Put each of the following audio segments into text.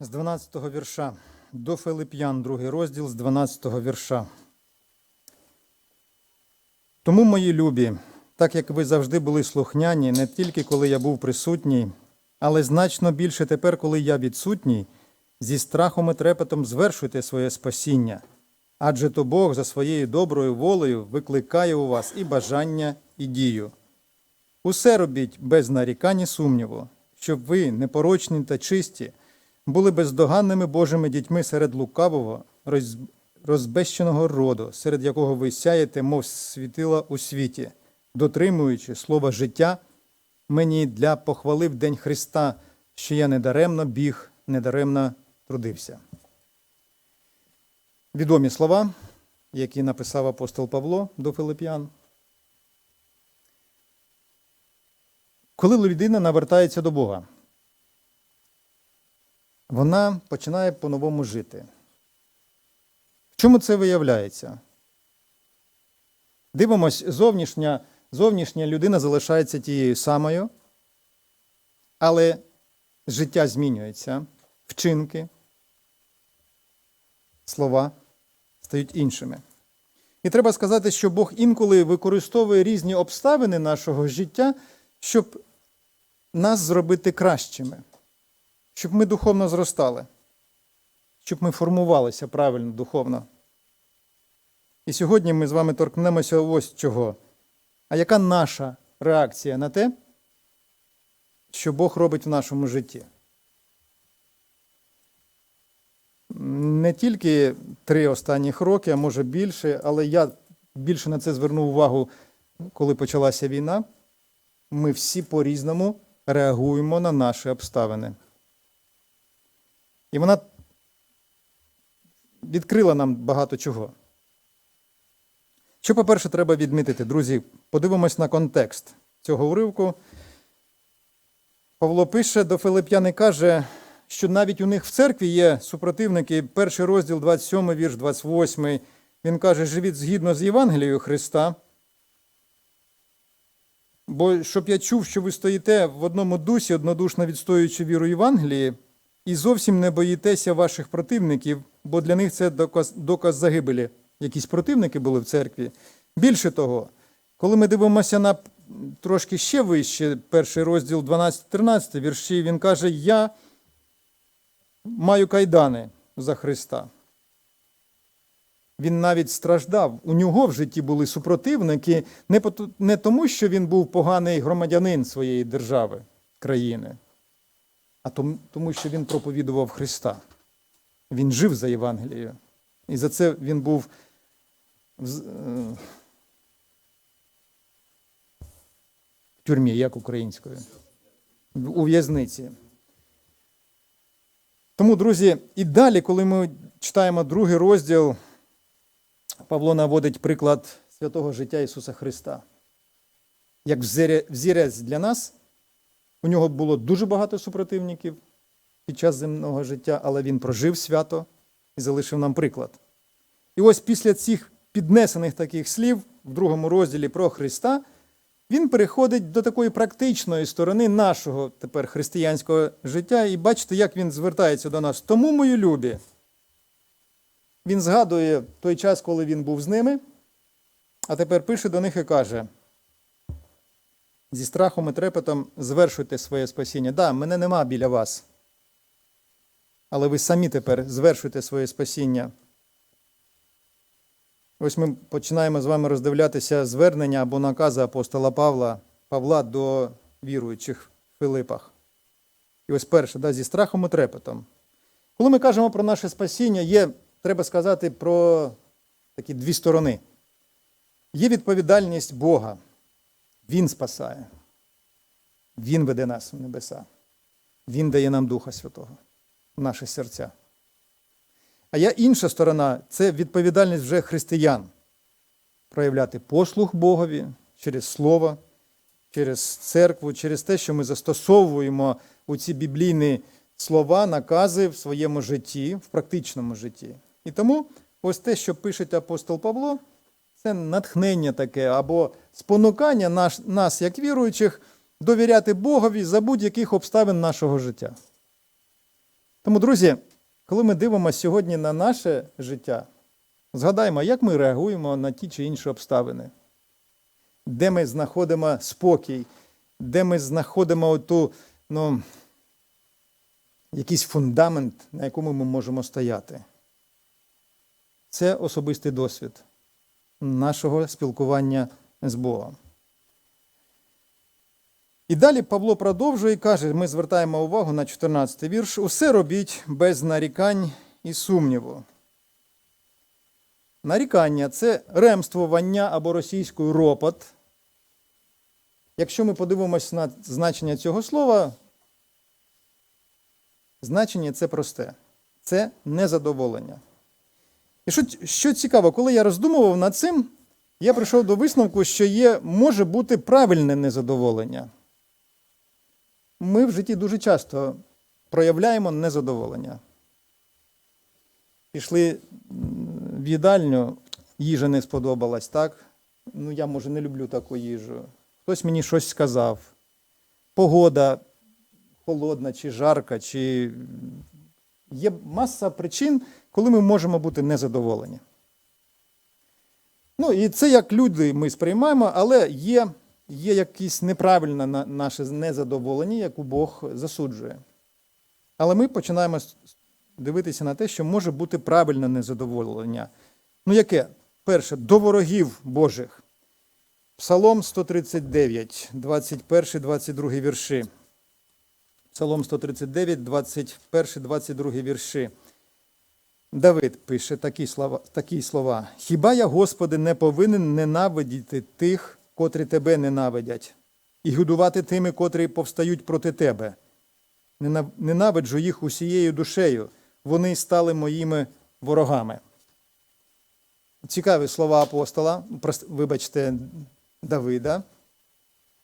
з 12-го вірша до Филип'ян, другий розділ з 12-го вірша. Тому, мої любі, так як ви завжди були слухняні, не тільки коли я був присутній, але значно більше тепер, коли я відсутній, зі страхом і трепетом звершуйте своє спасіння. Адже то Бог за своєю доброю волею викликає у вас і бажання, і дію. Усе робіть без нарікань і сумніву, щоб ви, непорочні та чисті, були бездоганними Божими дітьми серед лукавого, розбещеного роду, серед якого ви сяєте, мов світила у світі, дотримуючи слова життя, мені для похвали в день Христа, що я недаремно біг, недаремно трудився. Відомі слова, які написав апостол Павло до Филип'ян. Коли людина навертається до Бога, вона починає по-новому жити. В чому це виявляється? Дивимось, зовнішня, зовнішня людина залишається тією самою, але життя змінюється, вчинки, слова стають іншими. І треба сказати, що Бог інколи використовує різні обставини нашого життя, щоб нас зробити кращими, щоб ми духовно зростали, щоб ми формувалися правильно духовно. І сьогодні ми з вами торкнемося ось чого. А яка наша реакція на те, що Бог робить в нашому житті? Не тільки три останніх роки, а може більше, але я більше на це звернув увагу, коли почалася війна. Ми всі по-різному реагуємо на наші обставини. І вона відкрила нам багато чого. Що, по-перше, треба відмітити, друзі, подивимось на контекст цього уривку. Павло пише до Филип'ян і каже, що навіть у них в церкві є супротивники, перший розділ, 27 вірш, 28. Він каже, живіть згідно з Євангелією Христа. Бо щоб я чув, що ви стоїте в одному дусі, однодушно відстоюючи віру Євангелії, і зовсім не боїтеся ваших противників, бо для них це доказ, доказ загибелі. Якісь противники були в церкві. Більше того, коли ми дивимося на трошки ще вище, перший розділ 12-13 вірші, він каже: Я маю кайдани за Христа. Він навіть страждав. У нього в житті були супротивники не, тому, що він був поганий громадянин своєї держави, країни, а тому, що він проповідував Христа. Він жив за Євангелією. І за це він був е, в тюрмі, як українською, у в'язниці. Тому, друзі, і далі, коли ми читаємо другий розділ, Павло наводить приклад святого життя Ісуса Христа. Як взірець для нас, у нього було дуже багато супротивників під час земного життя, але він прожив свято і залишив нам приклад. І ось після цих піднесених таких слів в другому розділі про Христа, він переходить до такої практичної сторони нашого тепер християнського життя, і бачите, як він звертається до нас. Тому, мої любі, він згадує той час, коли він був з ними, а тепер пише до них і каже: зі страхом і трепетом звершуйте своє спасіння. Да, мене нема біля вас. Але ви самі тепер звершуйте своє спасіння. Ось ми починаємо з вами роздивлятися звернення або накази апостола Павла, Павла до віруючих в Филипах. І ось перше, да, зі страхом і трепетом. Коли ми кажемо про наше спасіння, є, треба сказати, про такі дві сторони. Є відповідальність Бога. Він спасає. Він веде нас в небеса. Він дає нам Духа Святого в наші серця. А є інша сторона це відповідальність вже християн. Проявляти послух Богові через Слово, через церкву, через те, що ми застосовуємо у ці біблійні слова, накази в своєму житті, в практичному житті. І тому ось те, що пише апостол Павло, це натхнення таке або спонукання наш, нас, як віруючих, довіряти Богові за будь-яких обставин нашого життя. Тому, друзі, коли ми дивимося сьогодні на наше життя, згадаємо, як ми реагуємо на ті чи інші обставини, де ми знаходимо спокій, де ми знаходимо ту, ну, якийсь фундамент, на якому ми можемо стояти. Це особистий досвід нашого спілкування з Богом. І далі Павло продовжує і каже: ми звертаємо увагу на 14 вірш. Усе робіть без нарікань і сумніву. Нарікання це ремствування або російською ропот. Якщо ми подивимося на значення цього слова, значення це просте. Це незадоволення. І що, що цікаво, коли я роздумував над цим, я прийшов до висновку, що є, може бути правильне незадоволення. Ми в житті дуже часто проявляємо незадоволення. Пішли в їдальню, їжа не сподобалась, так? Ну, я, може, не люблю таку їжу. Хтось мені щось сказав. Погода холодна чи жарка, чи є маса причин, коли ми можемо бути незадоволені. Ну, і це як люди ми сприймаємо, але є, є якесь неправильне наше незадоволення, яку Бог засуджує. Але ми починаємо дивитися на те, що може бути правильне незадоволення. Ну, яке? Перше, до ворогів Божих. Псалом 139, 21, 22 вірші. Псалом 139, 21, 22 вірші. Давид пише такі слова, такі слова. Хіба я, Господи, не повинен ненавидіти тих, котрі тебе ненавидять, і годувати тими, котрі повстають проти тебе? Ненавиджу їх усією душею, вони стали моїми ворогами. Цікаві слова апостола, вибачте, Давида.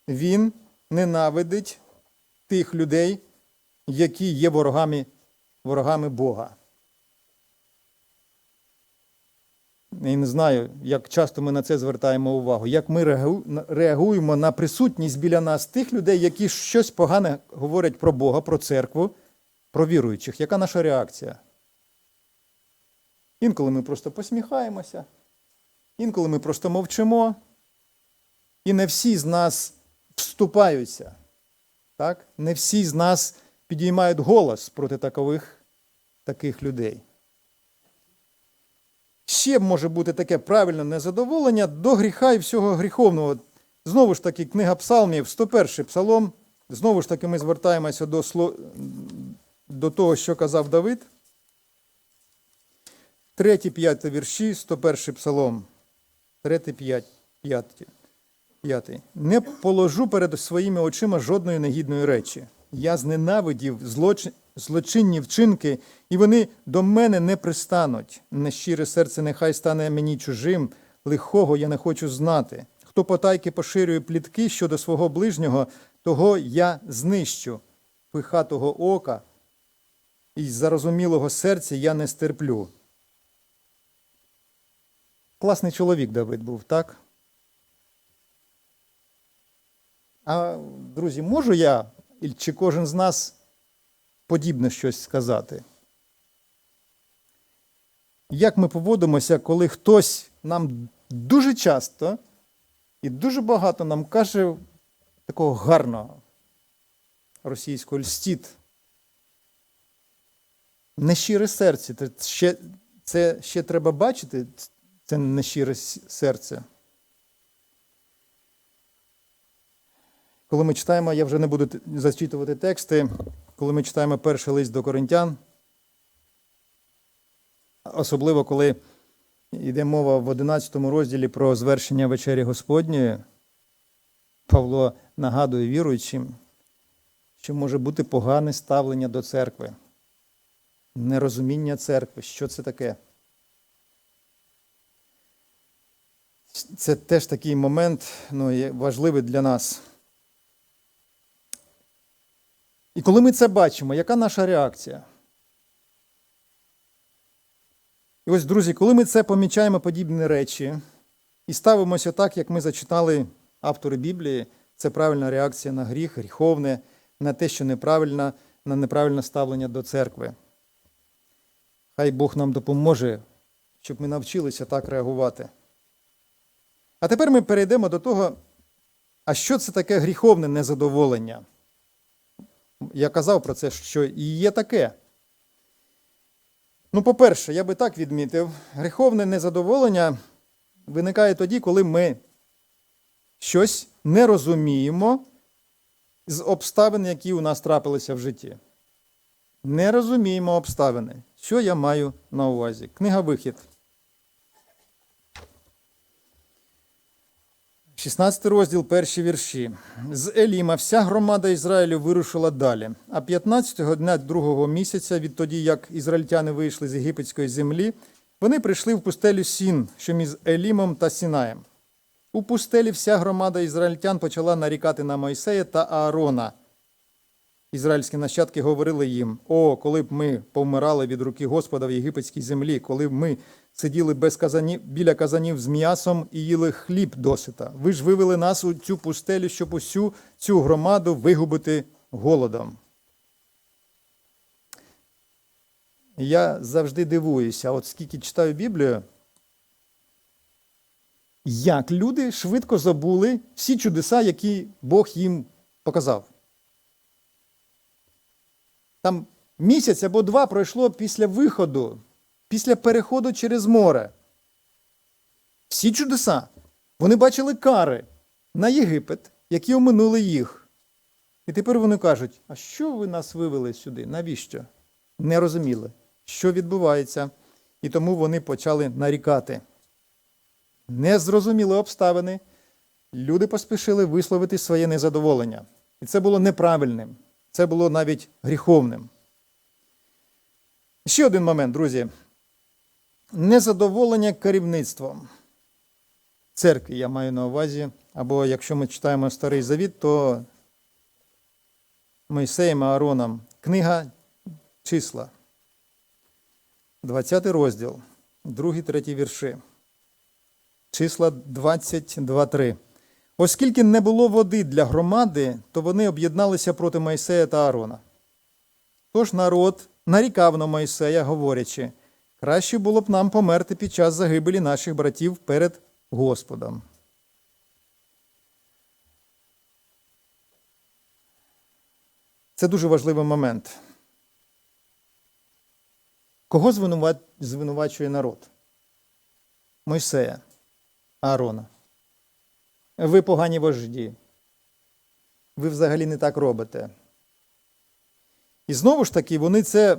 Він ненавидить тих людей, які є ворогами, ворогами Бога. Я не знаю, як часто ми на це звертаємо увагу, як ми реагуємо на присутність біля нас тих людей, які щось погане говорять про Бога, про церкву, про віруючих. Яка наша реакція? Інколи ми просто посміхаємося, інколи ми просто мовчимо, і не всі з нас вступаються. Так? Не всі з нас підіймають голос проти такових, таких людей. Ще може бути таке правильне незадоволення до гріха і всього гріховного. Знову ж таки, книга Псалмів, 101 псалом. Знову ж таки, ми звертаємося до, до того, що казав Давид. 3-5 вірші, 101 псалом. 3-5. 5. Не положу перед своїми очима жодної негідної речі. Я зненавидів злочин, злочинні вчинки, і вони до мене не пристануть. Нещире серце нехай стане мені чужим, лихого я не хочу знати. Хто потайки поширює плітки щодо свого ближнього, того я знищу. Пихатого ока і зарозумілого серця я не стерплю. Класний чоловік Давид був, так? А, друзі, можу я, чи кожен з нас подібне щось сказати? Як ми поводимося, коли хтось нам дуже часто і дуже багато нам каже такого гарного російського льстіт? Нещире серце. Це ще, це ще треба бачити, це нещире серце. Коли ми читаємо, я вже не буду зачитувати тексти, коли ми читаємо перший лист до коринтян, особливо коли йде мова в 11 розділі про звершення вечері Господньої, Павло нагадує віруючим, що може бути погане ставлення до церкви, нерозуміння церкви. Що це таке? Це теж такий момент ну, важливий для нас. І коли ми це бачимо, яка наша реакція? І ось, друзі, коли ми це помічаємо подібні речі і ставимося так, як ми зачитали автори Біблії, це правильна реакція на гріх, гріховне, на те, що неправильно, на неправильне ставлення до церкви. Хай Бог нам допоможе, щоб ми навчилися так реагувати. А тепер ми перейдемо до того, а що це таке гріховне незадоволення? Я казав про це, що і є таке. Ну, по-перше, я би так відмітив, гріховне незадоволення виникає тоді, коли ми щось не розуміємо з обставин, які у нас трапилися в житті. Не розуміємо обставини. Що я маю на увазі? Книга Вихід. 16 розділ, перші вірші. З Еліма вся громада Ізраїлю вирушила далі. А 15-го дня другого місяця, відтоді як ізраїльтяни вийшли з єгипетської землі, вони прийшли в пустелю Сін, що між Елімом та Сінаєм. У пустелі вся громада ізраїльтян почала нарікати на Мойсея та Аарона. Ізраїльські нащадки говорили їм: О, коли б ми повмирали від руки Господа в єгипетській землі, коли б ми сиділи без казанів, біля казанів з м'ясом і їли хліб досита. Ви ж вивели нас у цю пустелю, щоб усю цю громаду вигубити голодом. Я завжди дивуюся, от скільки читаю Біблію, як люди швидко забули всі чудеса, які Бог їм показав. Там місяць або два пройшло після виходу, після переходу через море. Всі чудеса. Вони бачили кари на Єгипет, які оминули їх. І тепер вони кажуть: а що ви нас вивели сюди? Навіщо? Не розуміли, що відбувається. І тому вони почали нарікати. Не зрозуміли обставини. Люди поспішили висловити своє незадоволення. І це було неправильним. Це було навіть гріховним. Ще один момент, друзі. Незадоволення керівництвом. Церкві я маю на увазі. Або якщо ми читаємо Старий Завіт, то Мойсеєм Аароном. Книга числа. 20 розділ, 2-3 вірші. Числа 22-3. Оскільки не було води для громади, то вони об'єдналися проти Мойсея та Аарона. Тож народ нарікав на Мойсея, говорячи, краще було б нам померти під час загибелі наших братів перед Господом. Це дуже важливий момент. Кого звинувачує народ? Мойсея, Аарона. Ви погані вожді. Ви взагалі не так робите. І знову ж таки, вони це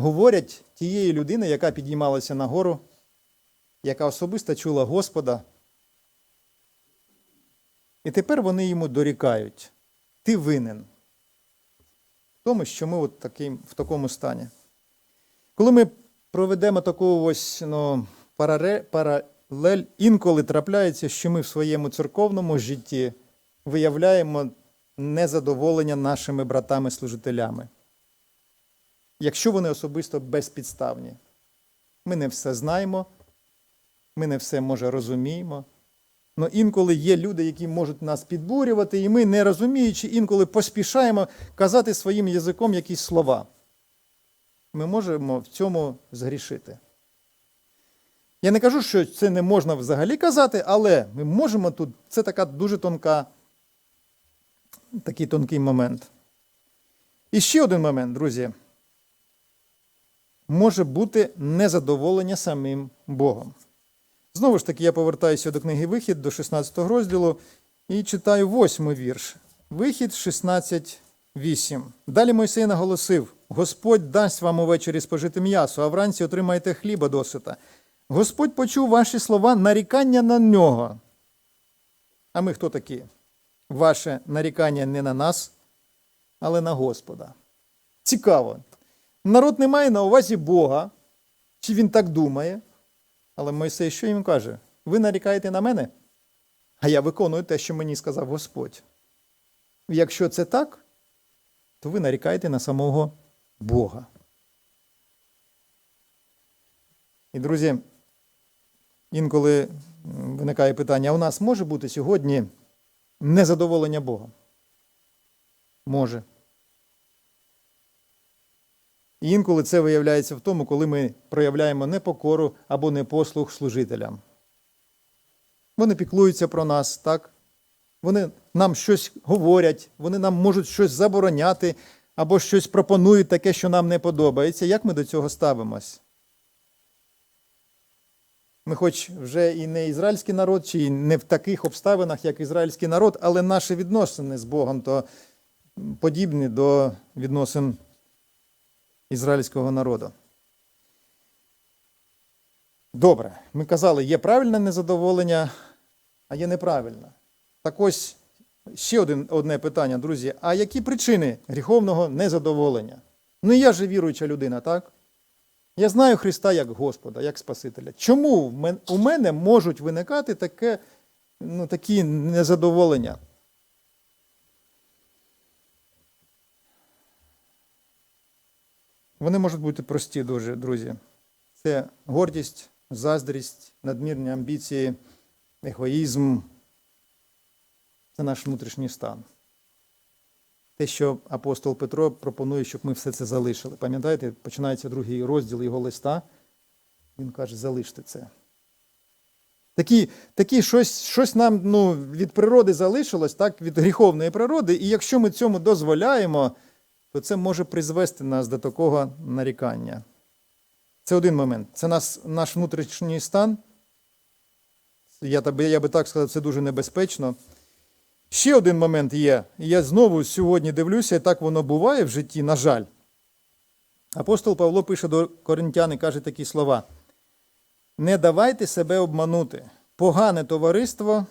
говорять тієї людини, яка підіймалася на гору, яка особисто чула Господа. І тепер вони йому дорікають. Ти винен в тому, що ми от таким, в такому стані. Коли ми проведемо таку ось ну, паралель, інколи трапляється, що ми в своєму церковному житті виявляємо незадоволення нашими братами-служителями. Якщо вони особисто безпідставні, ми не все знаємо, ми не все може розуміємо. Але інколи є люди, які можуть нас підбурювати, і ми, не розуміючи, інколи поспішаємо казати своїм язиком якісь слова. Ми можемо в цьому згрішити. Я не кажу, що це не можна взагалі казати, але ми можемо тут, це така дуже тонка, такий тонкий момент. І ще один момент, друзі. Може бути незадоволення самим Богом. Знову ж таки, я повертаюся до книги Вихід, до 16 розділу, і читаю восьмий вірш. Вихід 16.8. Далі Мойсей наголосив: Господь дасть вам увечері спожити м'ясо, а вранці отримаєте хліба досита. Господь почув ваші слова нарікання на нього. А ми хто такі? Ваше нарікання не на нас, але на Господа. Цікаво. Народ не має на увазі Бога, чи він так думає. Але Мойсей що їм каже? Ви нарікаєте на мене, а я виконую те, що мені сказав Господь. Якщо це так, то ви нарікаєте на самого Бога. І, друзі, інколи виникає питання: а у нас може бути сьогодні незадоволення Бога? Може. І інколи це виявляється в тому, коли ми проявляємо непокору або непослух служителям. Вони піклуються про нас, так? Вони нам щось говорять, вони нам можуть щось забороняти або щось пропонують таке, що нам не подобається. Як ми до цього ставимось? Ми, хоч вже і не ізраїльський народ, чи не в таких обставинах, як ізраїльський народ, але наші відносини з Богом то подібні до відносин ізраїльського народу. Добре, ми казали, є правильне незадоволення, а є неправильне. Так ось ще один, одне питання, друзі. А які причини гріховного незадоволення? Ну, я же віруюча людина, так? Я знаю Христа як Господа, як Спасителя. Чому у мене можуть виникати таке, ну, такі незадоволення? Вони можуть бути прості дуже, друзі. Це гордість, заздрість, надмірні амбіції, егоїзм. Це наш внутрішній стан. Те, що апостол Петро пропонує, щоб ми все це залишили. Пам'ятаєте, починається другий розділ його листа. Він каже, залиште це. Такі, такі щось, щось нам ну, від природи залишилось, так, від гріховної природи, і якщо ми цьому дозволяємо, то це може призвести нас до такого нарікання. Це один момент. Це нас, наш внутрішній стан. Я, я би так сказав, це дуже небезпечно. Ще один момент є. І Я знову сьогодні дивлюся, і так воно буває в житті, на жаль. Апостол Павло пише до коринтян і каже такі слова: Не давайте себе обманути. Погане товариство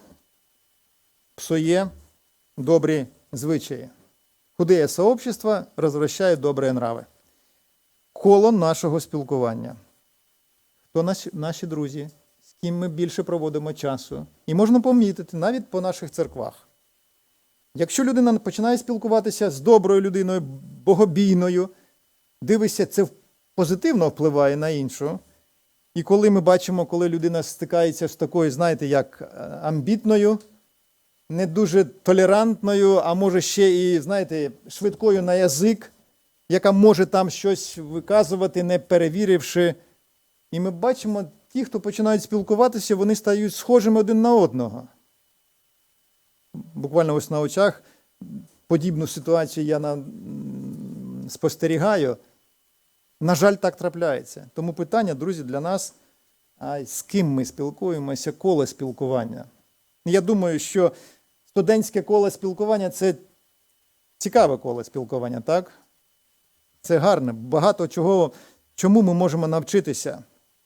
псує добрі звичаї. Худеє сообщество розвращає добрі нрави. Коло нашого спілкування. Хто наші, друзі, з ким ми більше проводимо часу. І можна помітити навіть по наших церквах. Якщо людина починає спілкуватися з доброю людиною, богобійною, дивишся, це позитивно впливає на іншу. І коли ми бачимо, коли людина стикається з такою, знаєте, як е, амбітною, не дуже толерантною, а може ще і, знаєте, швидкою на язик, яка може там щось виказувати, не перевіривши. І ми бачимо, ті, хто починають спілкуватися, вони стають схожими один на одного. Буквально ось на очах подібну ситуацію я на, спостерігаю. На жаль, так трапляється. Тому питання, друзі, для нас, а з ким ми спілкуємося, коло спілкування. Я думаю, що студентське коло спілкування це цікаве коло спілкування, так? Це гарне, багато чого, чому ми можемо навчитися.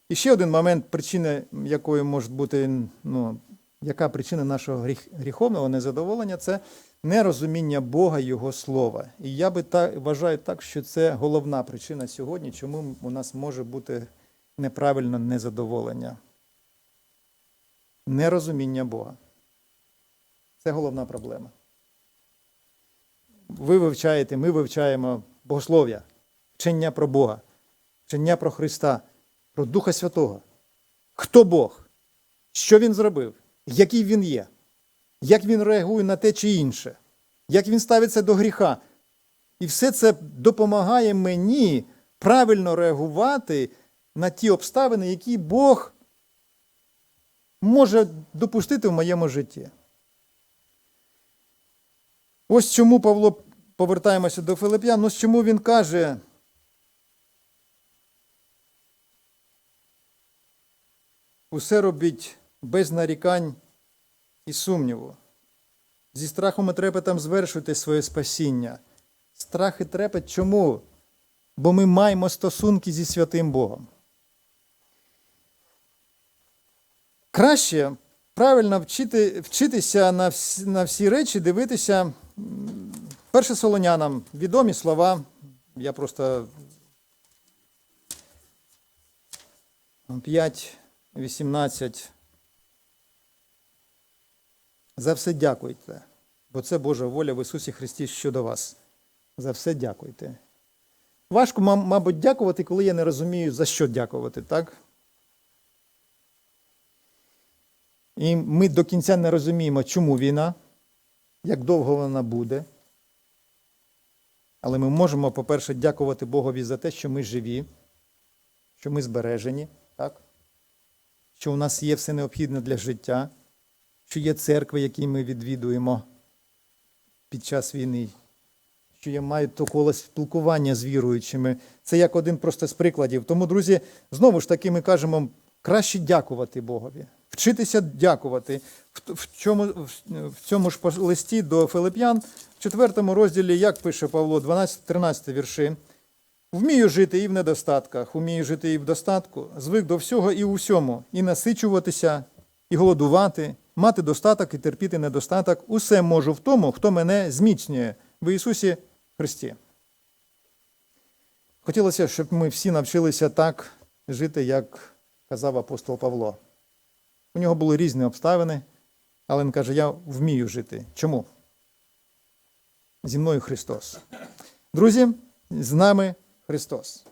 І ще один момент, причини якої може бути, ну, яка причина нашого гріх, гріховного незадоволення, це нерозуміння Бога Його слова. І я би так вважаю так, що це головна причина сьогодні, чому у нас може бути неправильне незадоволення. Нерозуміння Бога. Це головна проблема. Ви вивчаєте, ми вивчаємо богослов'я, вчення про Бога, вчення про Христа, про Духа Святого. Хто Бог? Що Він зробив? Який Він є? Як Він реагує на те чи інше? Як Він ставиться до гріха? І все це допомагає мені правильно реагувати на ті обставини, які Бог може допустити в моєму житті. Ось чому Павло, повертаємося до Филип'ян, ось чому він каже. Усе робіть без нарікань і сумніву. Зі страхом і трепетом звершуйте своє спасіння. Страх і трепет чому? Бо ми маємо стосунки зі святим Богом. Краще правильно вчити, вчитися на всі, на всі речі, дивитися. Перше Солонянам відомі слова. Я просто 5, 18. За все дякуйте, бо це Божа воля в Ісусі Христі щодо вас. За все дякуйте. Важко, мабуть, дякувати, коли я не розумію, за що дякувати, так? І ми до кінця не розуміємо, чому війна, як довго вона буде. Але ми можемо, по-перше, дякувати Богові за те, що ми живі, що ми збережені, так? що у нас є все необхідне для життя, що є церкви, які ми відвідуємо під час війни, що я маю то коло спілкування з віруючими. Це як один просто з прикладів. Тому, друзі, знову ж таки, ми кажемо, краще дякувати Богові, вчитися дякувати. В, чому, в, цьому ж листі до Филип'ян, в четвертому розділі, як пише Павло, 12-13 вірші. Вмію жити і в недостатках, вмію жити і в достатку, звик до всього і у всьому, і насичуватися, і голодувати, мати достаток і терпіти недостаток. Усе можу в тому, хто мене зміцнює в Ісусі Христі. Хотілося, щоб ми всі навчилися так жити, як казав апостол Павло. У нього були різні обставини, але він каже: Я вмію жити. Чому? Зі мною Христос. Друзі, з нами Христос.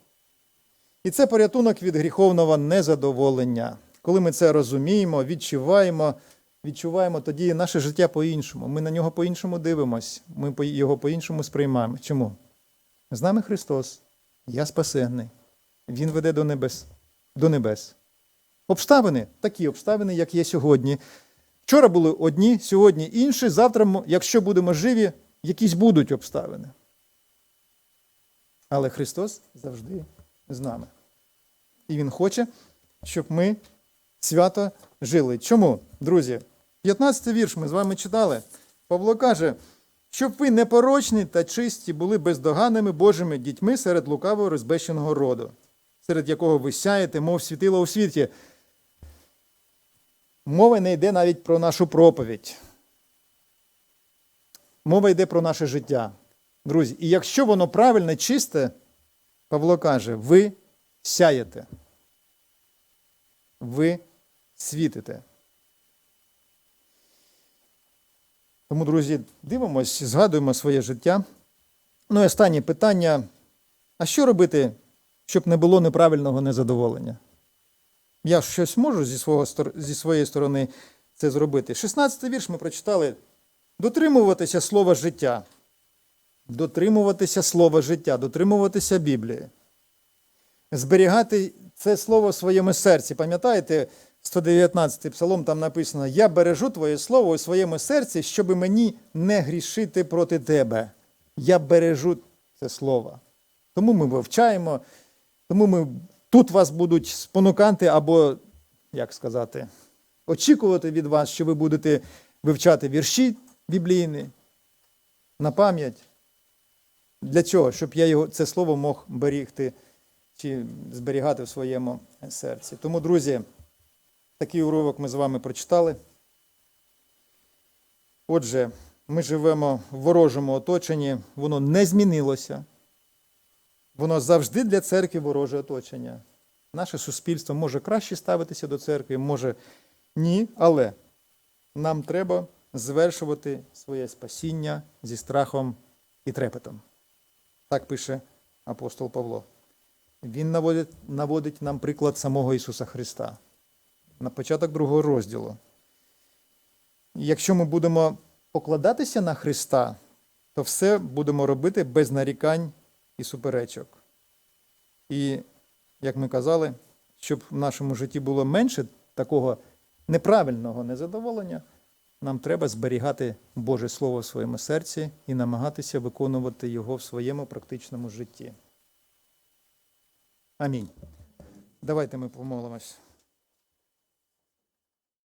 І це порятунок від гріховного незадоволення. Коли ми це розуміємо, відчуваємо, відчуваємо тоді наше життя по-іншому. Ми на нього по-іншому дивимось, ми його по-іншому сприймаємо. Чому? З нами Христос, я спасенний. Він веде до небес. До небес. Обставини, такі обставини, як є сьогодні. Вчора були одні, сьогодні інші. Завтра, якщо будемо живі, якісь будуть обставини. Але Христос завжди з нами. І Він хоче, щоб ми свято жили. Чому, друзі? 15 вірш ми з вами читали. Павло каже, щоб ви непорочні та чисті були бездоганними Божими дітьми серед лукавого розбещеного роду, серед якого ви сяєте, мов світило у світі. Мова не йде навіть про нашу проповідь. Мова йде про наше життя. Друзі, і якщо воно правильне, чисте, Павло каже, ви сяєте. Ви світите. Тому, друзі, дивимось, згадуємо своє життя. Ну і останнє питання: а що робити, щоб не було неправильного незадоволення? Я щось можу зі, свого, зі своєї сторони це зробити. 16 вірш ми прочитали. Дотримуватися слова життя. Дотримуватися слова життя, дотримуватися Біблії. Зберігати це слово в своєму серці. Пам'ятаєте, 119 псалом там написано: Я бережу твоє слово у своєму серці, щоб мені не грішити проти тебе. Я бережу це слово. Тому ми вивчаємо, тому ми тут вас будуть спонукати або, як сказати, очікувати від вас, що ви будете вивчати вірші біблійні на пам'ять. Для чого? Щоб я його, це слово мог берігти чи зберігати в своєму серці. Тому, друзі, такий уривок ми з вами прочитали. Отже, ми живемо в ворожому оточенні, воно не змінилося. Воно завжди для церкви вороже оточення. Наше суспільство може краще ставитися до церкви, може ні, але нам треба звершувати своє спасіння зі страхом і трепетом. Так пише апостол Павло. Він наводить, наводить нам приклад самого Ісуса Христа на початок другого розділу. Якщо ми будемо покладатися на Христа, то все будемо робити без нарікань і суперечок. І, як ми казали, щоб в нашому житті було менше такого неправильного незадоволення, нам треба зберігати Боже Слово в своєму серці і намагатися виконувати його в своєму практичному житті. Амінь. Давайте ми помолимось.